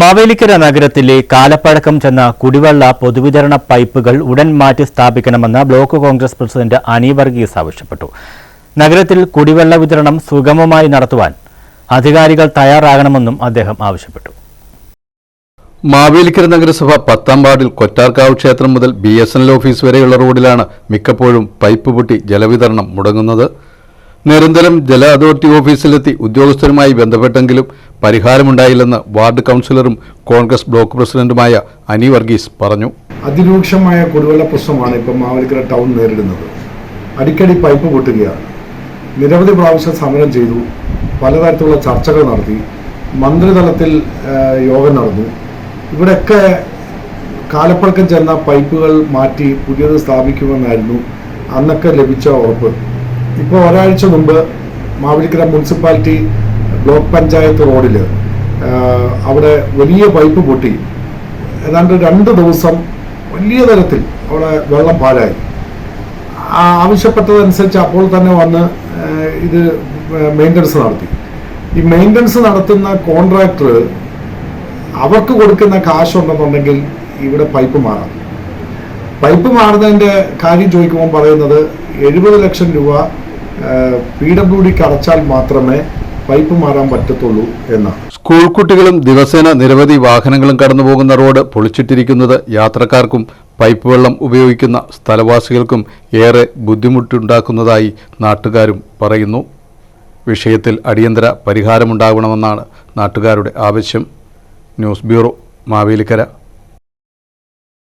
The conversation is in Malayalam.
മാവേലിക്കര നഗരത്തിലെ കാലപ്പഴക്കം ചെന്ന കുടിവെള്ള പൊതുവിതരണ പൈപ്പുകൾ ഉടൻ മാറ്റി സ്ഥാപിക്കണമെന്ന് ബ്ലോക്ക് കോൺഗ്രസ് പ്രസിഡന്റ് അനി വർഗീസ് ആവശ്യപ്പെട്ടു. നഗരത്തിൽ കുടിവെള്ള വിതരണം സുഗമമായി നടത്തുവാൻ അധികാരികൾ തയ്യാറാകണമെന്നും അദ്ദേഹം ആവശ്യപ്പെട്ടു. മാവേലിക്കര നഗരസഭ പത്താം വാർഡിൽ കൊറ്റാർക്കാവ് ക്ഷേത്രം മുതൽ ബി ഓഫീസ് വരെയുള്ള റോഡിലാണ് മിക്കപ്പോഴും പൈപ്പ് പൊട്ടി ജലവിതരണം മുടങ്ങുന്നത്. നിരന്തരം ജല അതോറിറ്റി ഓഫീസിലെത്തി ഉദ്യോഗസ്ഥരുമായി ബന്ധപ്പെട്ടെങ്കിലും പരിഹാരമുണ്ടായില്ലെന്ന് വാർഡ് കൗൺസിലറും കോൺഗ്രസ് ബ്ലോക്ക് പ്രസിഡന്റുമായ അനി വർഗീസ് പറഞ്ഞു. അതിരൂക്ഷമായ കുടിവെള്ള പ്രശ്നമാണ് ഇപ്പം മാവേലിക്കര ടൗൺ നേരിടുന്നത്. അടിക്കടി പൈപ്പ് പൊട്ടുകയാണ്. നിരവധി പ്രാവശ്യം സമരം ചെയ്തു. പലതരത്തിലുള്ള ചർച്ചകൾ നടത്തി. മന്ത്രിതലത്തിൽ യോഗം നടന്നു. ഇവിടെയൊക്കെ കാലപ്പഴക്കം ചെന്ന പൈപ്പുകൾ മാറ്റി പുതിയത് സ്ഥാപിക്കുമെന്നായിരുന്നു അന്നൊക്കെ ലഭിച്ച ഉറപ്പ്. ഇപ്പോൾ ഒരാഴ്ച മുമ്പ് മാവേലിക്കര മുനിസിപ്പാലിറ്റി ബ്ലോക്ക് പഞ്ചായത്ത് റോഡിൽ അവിടെ വലിയ പൈപ്പ് പൊട്ടി. ഏതാണ്ട് രണ്ട് ദിവസം വലിയ തരത്തിൽ അവിടെ വെള്ളം പാഴായി. ആവശ്യപ്പെട്ടതനുസരിച്ച് അപ്പോൾ തന്നെ വന്ന് ഇത് മെയിന്റനൻസ് നടത്തി. ഈ മെയിന്റനൻസ് നടത്തുന്ന കോൺട്രാക്ടർ അവർക്ക് കൊടുക്കുന്ന കാശുണ്ടെന്നുണ്ടെങ്കിൽ ഇവിടെ പൈപ്പ് മാറാം. പൈപ്പ് മാറുന്നതിന്റെ കാര്യം ചോദിക്കുമ്പോൾ പറയുന്നത് എഴുപത് ലക്ഷം രൂപ പി ഡബ്ല്യു ഡിക്ക് അടച്ചാൽ മാത്രമേ പൈപ്പ് മാറാൻ പറ്റത്തുള്ളൂ എന്നാണ് സ്കൂൾ കുട്ടികളും ദിവസേന നിരവധി വാഹനങ്ങളും കടന്നുപോകുന്ന റോഡ് പൊളിച്ചിട്ടിരിക്കുന്നത് യാത്രക്കാർക്കും പൈപ്പ് വെള്ളം ഉപയോഗിക്കുന്ന സ്ഥലവാസികൾക്കും ഏറെ ബുദ്ധിമുട്ടുണ്ടാക്കുന്നതായി നാട്ടുകാരും പറയുന്നു. വിഷയത്തിൽ അടിയന്തര പരിഹാരമുണ്ടാകണമെന്നാണ് നാട്ടുകാരുടെ ആവശ്യം. News bureau Mavelikkara.